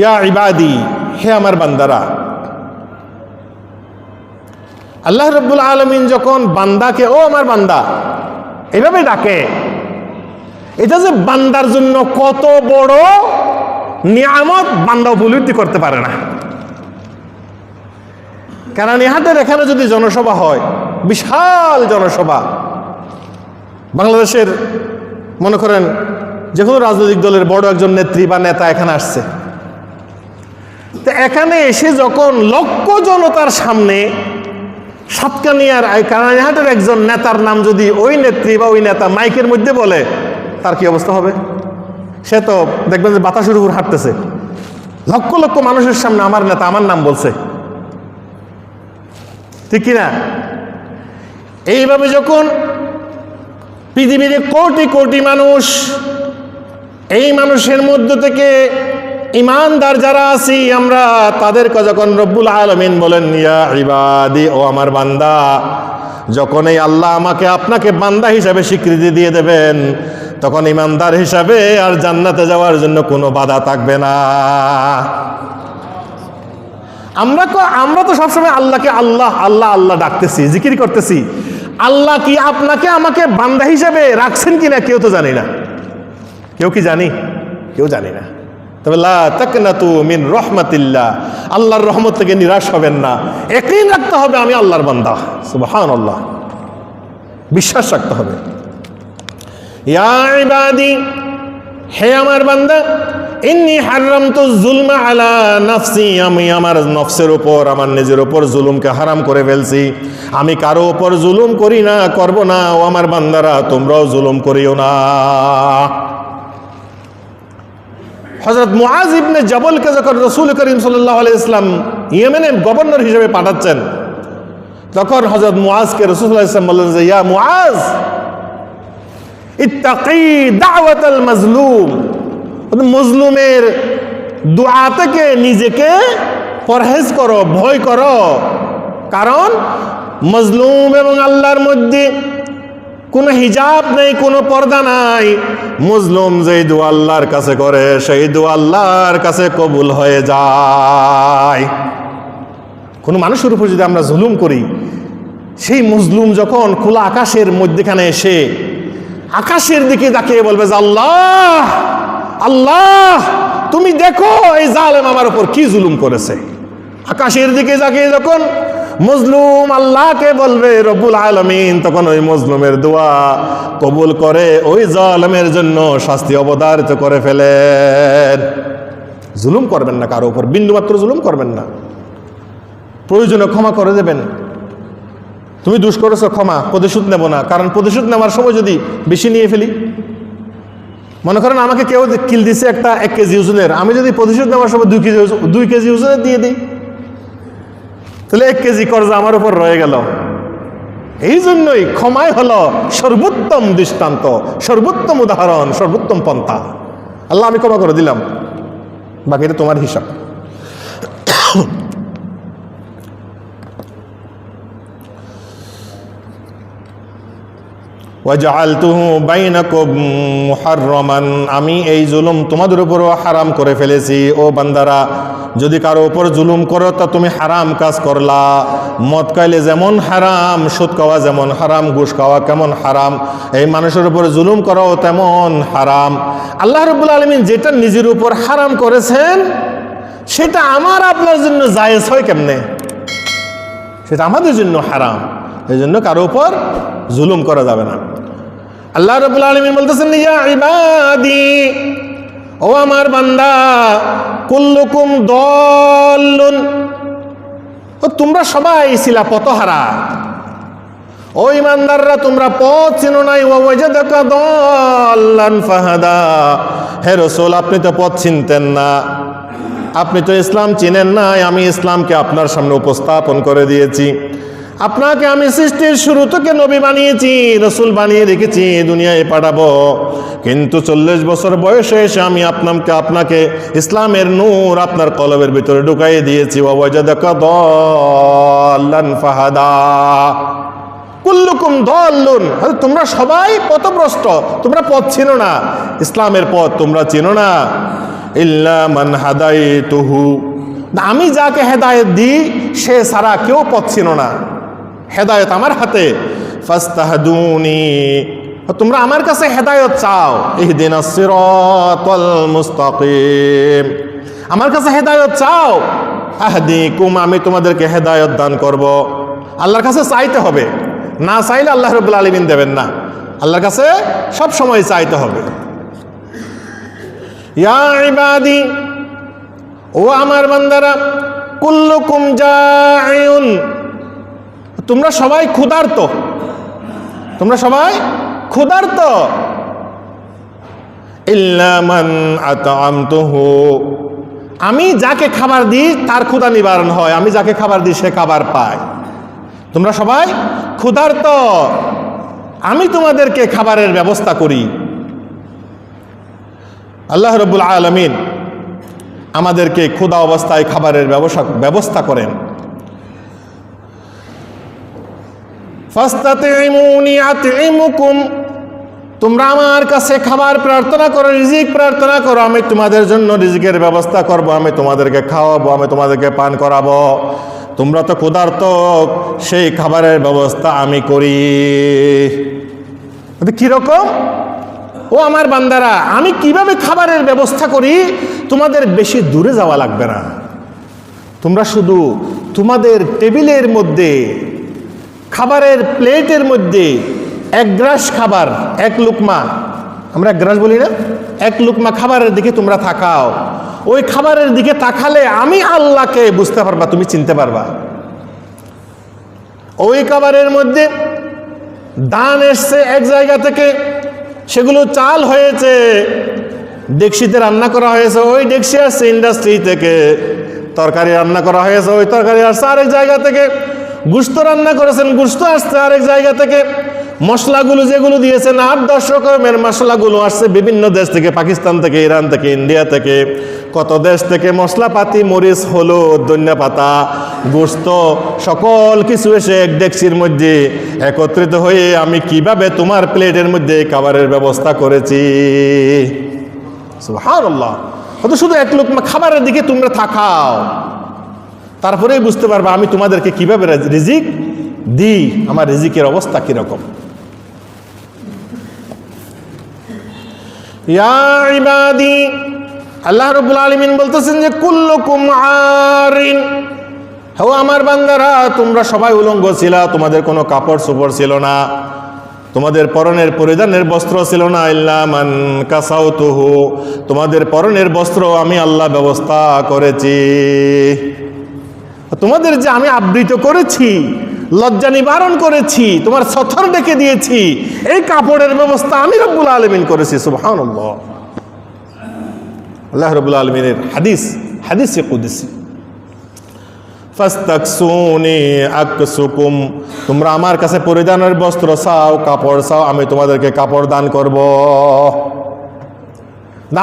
ইয়া ইবাদি, হে আমার বান্দারা। আল্লাহ রব্বুল আলমিন যখন বান্দাকে, ও আমার বান্দা, এভাবে ডাকে, এটা যে বান্দার জন্য কত বড় নিয়ামত বান্দা উপলব্ধি করতে পারে না। কারণ ইহাদের এখানে যদি জনসভা হয়, বিশাল জনসভা, বাংলাদেশের, মনে করেন যে কোনো রাজনৈতিক দলের বড় একজন নেত্রী বা নেতা এখানে আসছে। এখানে এসে যখন লক্ষ জনতার সামনে সাতকানিয়ার কানাইহাটের একজন নেতার নাম যদি ওই নেত্রী বা ওই নেতা মাইকের মধ্যে বলে, তার কি অবস্থা হবে? সে তো দেখবেন যে বাতাসের উপর হাঁটতেছে। লক্ষ লক্ষ মানুষের সামনে আমার নেতা আমার নাম বলছে। ঠিক কিনা এইভাবে যখন পৃথিবীতে কোটি কোটি মানুষ এই মানুষের মধ্য থেকে ইমানদার যারা আছি, আমরা তাদেরকে যখন রব্বুল আলমিন বলেন, ইয়া ইবাদি, ও আমার বান্দা, যখন এই আল্লাহ আমাকে আপনাকে বান্দা হিসাবে স্বীকৃতি দিয়ে দেবেন, তখন ইমানদার হিসাবে আর জান্নাতে যাওয়ার জন্য কোনো বাধা থাকবে না। আমরা তো আমরা তো সবসময় আল্লাহকে আল্লাহ আল্লাহ আল্লাহ ডাকতেছি, জিকির করতেছি। আল্লাহ কি আপনাকে আমাকে বান্দা হিসাবে রাখছেন কিনা, কেউ তো জানি না। কেউ কি জানি? কেউ জানি না। তবে লা তাকনাতু মিন রহমাতিল্লাহ। আল্লাহর রহমত থেকে নিরাশ হবেন না। একই রাখতে হবে আমি আল্লাহর বান্দা। সুবহানাল্লাহ। বিশ্বাস রাখতে হবে। ইয়া ইবাদি, হে আমার বান্দা, ইন্নি হারাম তো জুলমা আলা নাফসি, আমি আমার নফসের উপর, আমার নিজের উপর জুলুমকে হারাম করে ফেলছি। আমি কারও উপর জুলুম করি না, করব না। ও আমার বান্দারা, তোমরাও জুলুম করিও না। হজরত মুআজ ইবনে জবলকে যখন রসুল করিম সাল্লাহ ইসলাম ইয়েমেনে গভর্নর হিসেবে পাঠাচ্ছেন, তখন হজরত মুআজকে রসুল্লাহ ইসলাম বললেন যে, ইয়া মুআজ, ইত্তাকি দাওয়াতাল মাজলুম। মজলুমের দোয়া থেকে নিজেকে পরহেজ করো, ভয় করো। কারণ মজলুম এবং আল্লাহর মধ্যে কোনো হিজাব নেই, কোনো পর্দা নাই। মুসলুম যেই দোয়া আল্লাহর কাছে করে, সেই দোয়া আল্লাহর কাছে কবুল হয়ে যায়। কোনো মানুষের উপর যদি আমরা জুলুম করি, সেই মুসলুম যখন খোলা আকাশের মধ্যেখানে এসে আকাশের দিকে তাকিয়ে বলবে যে, আল্লাহ আল্লাহ, তুমি দেখো এই জালেম আমার উপর কি জুলুম করেছে। আকাশের দিকে তাকিয়ে যখন মজলুম আল্লাহকে বলবে রবুল আলমিন। তখন ওই মজলুমের দোয়া কবুল করে ওই জালেমের জন্য শাস্তি অবধারিত করে ফেলেন। জুলুম করবেন না কারও উপর, বিন্দুমাত্র জুলুম করবেন না। প্রয়োজনে ক্ষমা করে দেবেন। তুমি দুষ করেছ, ক্ষমা, প্রতিশোধ নেব না। কারণ প্রতিশোধ নেওয়ার সময় যদি বেশি নিয়ে ফেলি, মনে করেন আমাকে কেউ কিল দিছে একটা এক কেজি ওজনের। আমি যদি প্রতিশোধ নেওয়ার সময় দুই কেজি দুই কেজি ওজনের দিয়ে দিই তাহলে এক কেজি কর্জা আমার উপর রয়ে গেল। এই জন্যই ক্ষমাই হলো সর্বোত্তম দৃষ্টান্ত, সর্বোত্তম উদাহরণ, সর্বোত্তম পন্থা। আল্লাহ আমি ক্ষমা করে দিলাম, বাকিটা তোমার হিসাব। আমি এই জুলুম তোমাদের উপরও হারাম করে ফেলেছি, ও বান্দারা। যদি কারও উপর জুলুম করো, তা তুমি হারাম কাজ করলা। মদ খাইলে যেমন হারাম, সুদ খাওয়া যেমন হারাম, ঘুষ খাওয়া কেমন হারাম। এই মানুষের উপর জুলুম করাও তেমন হারাম। আল্লাহ রবুল আলমিন যেটা নিজের উপর হারাম করেছেন, সেটা আমার আপনার জন্য জায়েজ হয় কেমনে? সেটা আমাদের জন্য হারাম। এই জন্য কারও উপর জুলুম করা যাবে না। আল্লাহ রবুল আলমিন বলতেছেন ও আমার বান্দা, কুল্লুকুম দল্লুন। ও তোমরা সবাই ছিলা পতহারা ও ইমানদাররা, তোমরা পথ চিনো নাই। ও ওয়াজাদাকা দল্লান ফাহাদা। হে রসুল, আপনি তো পথ চিনতেন না। আপনি তো ইসলাম চিনেন নাই। আমি ইসলামকে আপনার সামনে উপস্থাপন করে দিয়েছি। আপনাকে আমি সৃষ্টির শুরু থেকে নবী বানিয়েছি, রসুল বানিয়ে রেখেছি দুনিয়ায় পাঠাবো। কিন্তু চল্লিশ বছর বয়সে এসে আমি আপনাকে আপনাকে ইসলামের নূর আপনার কলবের ভিতরে ঢুকাই দিয়েছি। কুল্লুকুম দল্লুন। তোমরা সবাই পথভ্রষ্ট, তোমরা পথ চিনো না। ইসলামের পথ তোমরা চিনো না। ইল্লা মান হাদাইতুহু। আমি যাকে হেদায়েত দিই, সে সারা কেউ পথ ছিল না। হেদায়েত আমার হাতে। তোমরা আমার কাছে হেদায়ত চাও। ইহদিনা সিরাতাল মুস্তাকিম। আমার কাছে হেদায়ত চাও। আহদিকুম, আমি তোমাদেরকে হেদায়ত দান করব। আল্লাহর কাছে চাইতে হবে। না চাইলে আল্লাহ রবুল আলমিন দেবেন না। আল্লাহর কাছে সব সময় চাইতে হবে। ও আমার বান্দারা, কুল্লুকুম জাইউন তোমরা সবাই ক্ষুধার্ত। তোমরা সবাই ক্ষুধার্ত। আমি যাকে খাবার দিই, তার ক্ষুধা নিবারণ হয়। আমি যাকে খাবার দিই, সে খাবার পায়। তোমরা সবাই ক্ষুধার্ত। আমি তোমাদেরকে খাবারের ব্যবস্থা করি। আল্লাহ রবুল আলমিন আমাদেরকে ক্ষুধা অবস্থায় খাবারের ব্যবসা ব্যবস্থা করেন। তোমরা আমার কাছে খাবার প্রার্থনা করো, রিজিক প্রার্থনা করো, আমি তোমাদের জন্য রিজিকের ব্যবস্থা করব, আমি তোমাদেরকে খাওয়াবো, আমি তোমাদেরকে পান করাবো। তোমরা তো ক্ষুধার্ত, সেই খাবারের ব্যবস্থা আমি করি। কীরকম ও আমার বান্দারা, আমি কীভাবে খাবারের ব্যবস্থা করি? তোমাদের বেশি দূরে যাওয়া লাগবে না। তোমরা শুধু তোমাদের টেবিলের মধ্যে খাবারের প্লেটের মধ্যে এক গ্রাস খাবার, এক লুকমা, আমরা এক গ্রাস বলি না, এক লুকমা খাবারের দিকে তোমরা থাকাও ওই খাবারের দিকে তাকালে আমি আল্লাহকে বুঝতে পারবা, তুমি চিনতে পারবা। ওই খাবারের মধ্যে দান এসছে এক জায়গা থেকে, সেগুলো চাল হয়েছে, ডেকসিতে রান্না করা হয়েছে ওই ডেকসি আসছে ইন্ডাস্ট্রি থেকে, তরকারি রান্না করা হয়েছে ওই তরকারি আসছে আরেক জায়গা থেকে গুস্ত রান্না করেছেন, গুস্ত আসছে আরেক জায়গা থেকে। মশলাগুলো যেগুলো দিয়েছেন, আট দশ রকমের মশলাগুলো আসছে বিভিন্ন দেশ থেকে, পাকিস্তান থেকে, ইরান থেকে, ইন্ডিয়া থেকে। কত দেশ থেকে? মশলাপাতি, মরিচ, হলুদ, ধনিয়া পাতা, গোস্ত, সকল কিছু এসে এক ডেকসির মধ্যে একত্রিত হয়ে আমি কীভাবে তোমার প্লেটের মধ্যে খাবারের ব্যবস্থা করেছি? সুবহানাল্লাহ। অত শুধু এক লোক খাবারের দিকে তোমরা থাকাও তারপরেই বুঝতে পারবা আমি তোমাদেরকে কীভাবে রিজিক দিই, আমার রিজিকের অবস্থা কীরকম। আল্লাহ রবুল আলমিন বলতেছেন যে, কুল্লুকুম আরিন। হ্যাঁ আমার বান্দারা, তোমরা সবাই উলঙ্গ ছিলা, তোমাদের কোনো কাপড় চোপড় ছিল না, তোমাদের পরনের পরিধানের বস্ত্র ছিল না ইল্লামান কাসাও তুহু তোমাদের পরনের বস্ত্র আমি আল্লাহ ব্যবস্থা করেছি। তোমাদের যে আমি আবৃত করেছি, লজ্জা নিবারণ করেছি, তোমার সথর ডেকে দিয়েছি, এই কাপড়ের ব্যবস্থা আমি রব্বুল আলমিন করেছি সুবহান আল্লাহ রবুল আলমিনের হাদিস, হাদিসে কুদিসি। তোমরা আমার কাছে পরিধানের বস্ত্র চাও, কাপড় চাও, আমি তোমাদেরকে কাপড় দান করব।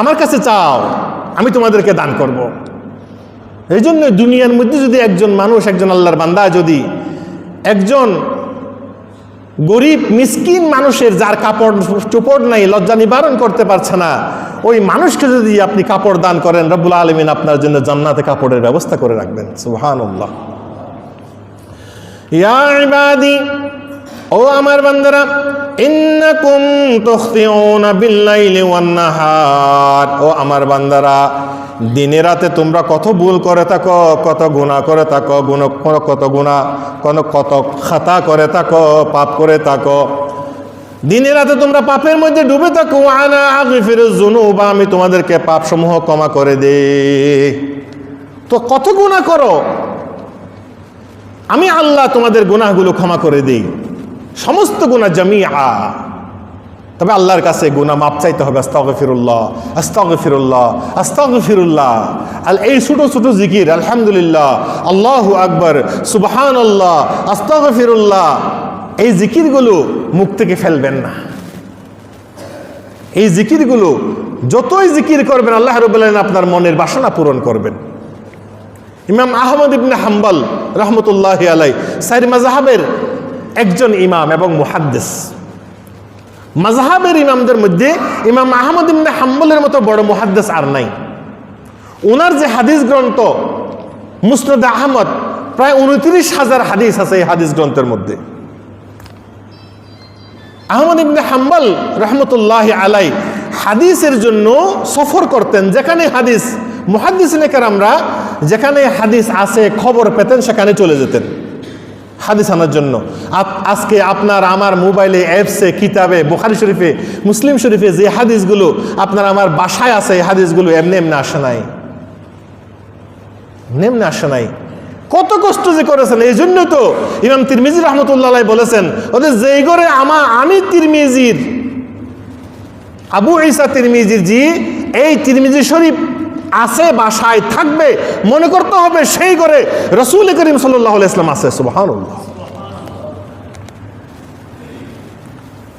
আমার কাছে চাও, আমি তোমাদেরকে দান করব। এই জন্য দুনিয়ার মধ্যে যদি একজন মানুষ, একজন আল্লাহর বান্দা যদি একজন গরিব, মিসকিন মানুষের যার কাপড় চোপড় নাই, লজ্জা নিবারণ করতে পারছে না, ওই মানুষকে যদি আপনি কাপড় দান করেন, রব্বুল আলমিন আপনার জন্য জান্নাতে কাপড়ের ব্যবস্থা করে রাখবেন। সুহান ও আমার বান্দারা, ইন্নাকুম তুখতিউনা বিল্লাইলি ওয়ান নাহার ও আমার বান্দারা, দিনে রাতে তোমরা কত ভুল করে থাকো, কত গুণা করে থাকো গুণ কত গুণা কোন, কত খাতা করে থাকো, পাপ করে থাকো। দিনে রাতে তোমরা পাপের মধ্যে ডুবে থাকো। আনা আগফির জুনুবা আমি তোমাদেরকে পাপ সমূহ ক্ষমা করে দে তো কত গুণা করো? আমি আল্লাহ তোমাদের গুনাহগুলো ক্ষমা করে দিই। সমস্ত গুণা জামিয়া। তবে আল্লাহর কাছে গুনা মাপ চাইতে হবে আস্তাগ ফিরুল্লাহ আস্তাগ ফিরুল্লাহ আস্তাগ ফিরুল্লাহ আল এই ছোটো ছোটো জিকির, আলহামদুলিল্লাহ, আল্লাহ আকবর সুবহান আল্লাহ আস্তাগ ফিরুল্লাহ এই জিকিরগুলো মুখ থেকে ফেলবেন না। এই জিকিরগুলো, যতই জিকির করবেন, আল্লাহ রবুল্লাহ আপনার মনের বাসনা পূরণ করবেন। ইমাম আহমদ ইবনে হাম্বাল রহমতুল্লাহ আলাই সাইর মাজাহাবের একজন ইমাম এবং মুহাদ্দিস। মাজাহাবের ইমামদের মধ্যে ইমাম আহমদ ইবনে হাম্বলের মতো বড় মুহাদ্দিস আর নাই। ওনার যে হাদিস গ্রন্থ মুসনদ আহমদ, প্রায় উনত্রিশ হাজার হাদিস আছে এই হাদিস গ্রন্থের মধ্যে। আহমদ ইবনে হাম্বল রহমতুল্লাহ আলাই হাদিসের জন্য সফর করতেন। যেখানে হাদিস মুহাদ্দিস নেকার আমরা যেখানে হাদিস আছে, খবর পেতেন, সেখানে চলে যেতেন। হাদিস আনার জন্য। আজকে আপনার আমার মোবাইলে, অ্যাপসে, কিতাবে, বোখারি শরীফে, মুসলিম শরীফে যে হাদিসগুলো আপনার আমার বাসায় আছে, এই হাদিসগুলো এমনি এমনি আসে নাই। এমনি আসে নাই। কত কষ্ট যে করেছেন। এই জন্য তো ইমাম তিরমিজি রহমতুল্লাহ বলেছেন ওদের যেই করে আমা আমি তিরমিজির, আবু ঈসা তিরমিজির জি, এই তিরমিজি শরীফ আছে, বাসায় থাকবে, মনে করতে হবে সেই করে রসুল করিম সাল্লাহ ইসলাম আছে, সুবহানাল্লাহ।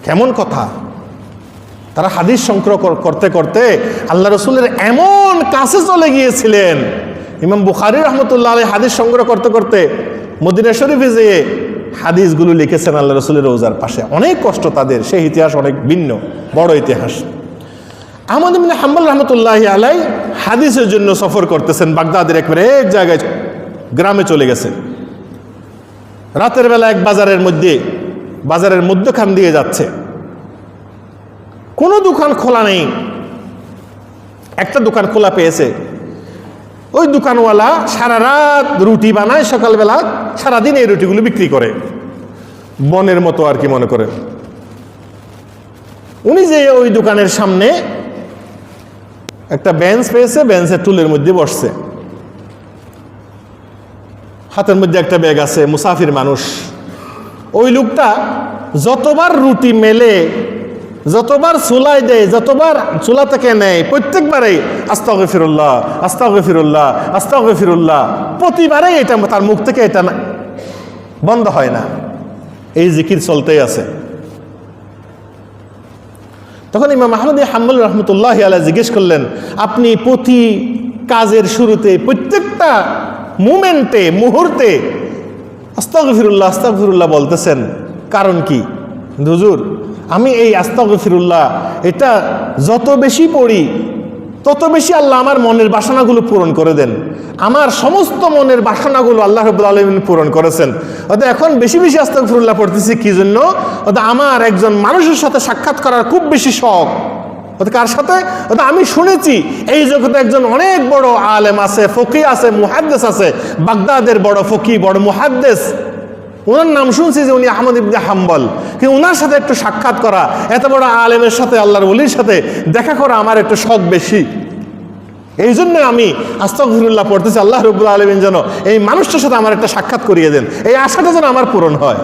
কেমন কথা? তারা হাদিস সংগ্রহ করতে করতে আল্লাহ রসুলের এমন কাছে চলে গিয়েছিলেন। ইমাম বুখারি রহমতুল্লাহ আলী হাদিস সংগ্রহ করতে করতে মদিনা শরীফে যেয়ে হাদিসগুলো লিখেছেন আল্লাহ রসুলের রোজার পাশে। অনেক কষ্ট তাদের, সেই ইতিহাস অনেক ভিন্ন, বড় ইতিহাস। আহমদ ইবিন হাম্বল রহমতুল্লাহ আলাই হাদিসের জন্য সফর করতেছেন বাগদাদের একবারে এক জায়গায় গ্রামে চলে গেছেন রাতের বেলা এক বাজারের মধ্যে, বাজারের মধ্যখান দিয়ে যাচ্ছে। কোনো দোকান খোলা নেই। একটা দোকান খোলা পেয়েছে। ওই দোকানওয়ালা সারা রাত রুটি বানায়, সকালবেলা সারাদিন এই রুটিগুলো বিক্রি করে। বনের মতো আর কি মনে করে উনি যে ওই দোকানের সামনে একটা বেঞ্চ পেয়েছে বেঞ্চের টুলের মধ্যে বসছে। হাতের মধ্যে একটা ব্যাগ আছে, মুসাফির মানুষ। ওই লোকটা যতবার রুটি মেলে, যতবার চুলায় দেয়, যতবার চুলা থেকে নেয়, প্রত্যেকবারেই আস্তাগে ফিরুল্লাহ আস্তাগে ফিরুল্লাহ আস্তাগে ফিরুল্লাহ প্রতিবারেই এটা তার মুখ থেকে এটা বন্ধ হয় না। এই জিকির চলতেই আছে। তখন ইমাম আহমদ হাম্বুল রহমতুল্লাহ আলা জিজ্ঞেস করলেন, আপনি প্রতি কাজের শুরুতে, প্রত্যেকটা মুমেন্টে, মুহূর্তে আস্তাগফিরুল্লাহ আস্তাগফিরুল্লাহ বলতেছেন, কারণ কি? হুজুর, আমি এই আস্তাগফিরুল্লাহ, এটা যত বেশি পড়ি তত বেশি আল্লাহ আমার মনের বাসনাগুলো পূরণ করে দেন। আমার সমস্ত মনের বাসনাগুলো আল্লাহ রবুল আলমিন পূরণ করেছেন। অর্থাৎ এখন বেশি বেশি আস্তাগফিরুল্লাহ পড়তেছি, কি জন্য? অর্থাৎ আমার একজন মানুষের সাথে সাক্ষাৎ করার খুব বেশি শখ। কার সাথে? আমি শুনেছি, এই জগতে একজন অনেক বড় আলেম আছে ফকি আছে, মুহাদ্দেস আছে, বাগদাদের বড় ফকি বড় মুহাদ্দেস। ওনার নাম শুনছি যে উনি আহমদ ইবনে হাম্বল। কিন্তু ওনার সাথে একটু সাক্ষাৎ করা, এত বড় আলেমের সাথে, আল্লাহর ওলির সাথে দেখা করা আমার একটু শখ বেশি। এই জন্য আমি আস্তফিরুল্লাহ পড়তেছি, আল্লাহ রবুল আলমিন যেন এই মানুষটার সাথে আমার একটা সাক্ষাৎ করিয়ে দেন। এই আশাটা যেন আমার পূরণ হয়।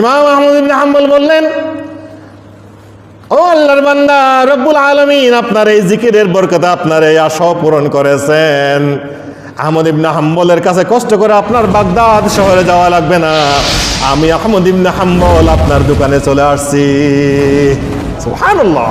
ইমাম আহমদ ইবনে হাম্বল বললেন, ও আল্লাহর বান্দা, রব্বুল আলমিন আপনার এই জিকিরের বরকতে আপনার এই আশাও পূরণ করেছেন। আহমদ ইবনা হাম্বলের কাছে কষ্ট করে আপনার বাগদাদ শহরে যাওয়া লাগবে না। আমি আহমদ ইবনা হাম্বল আপনার দোকানে চলে আসছি। সুবহানাল্লাহ।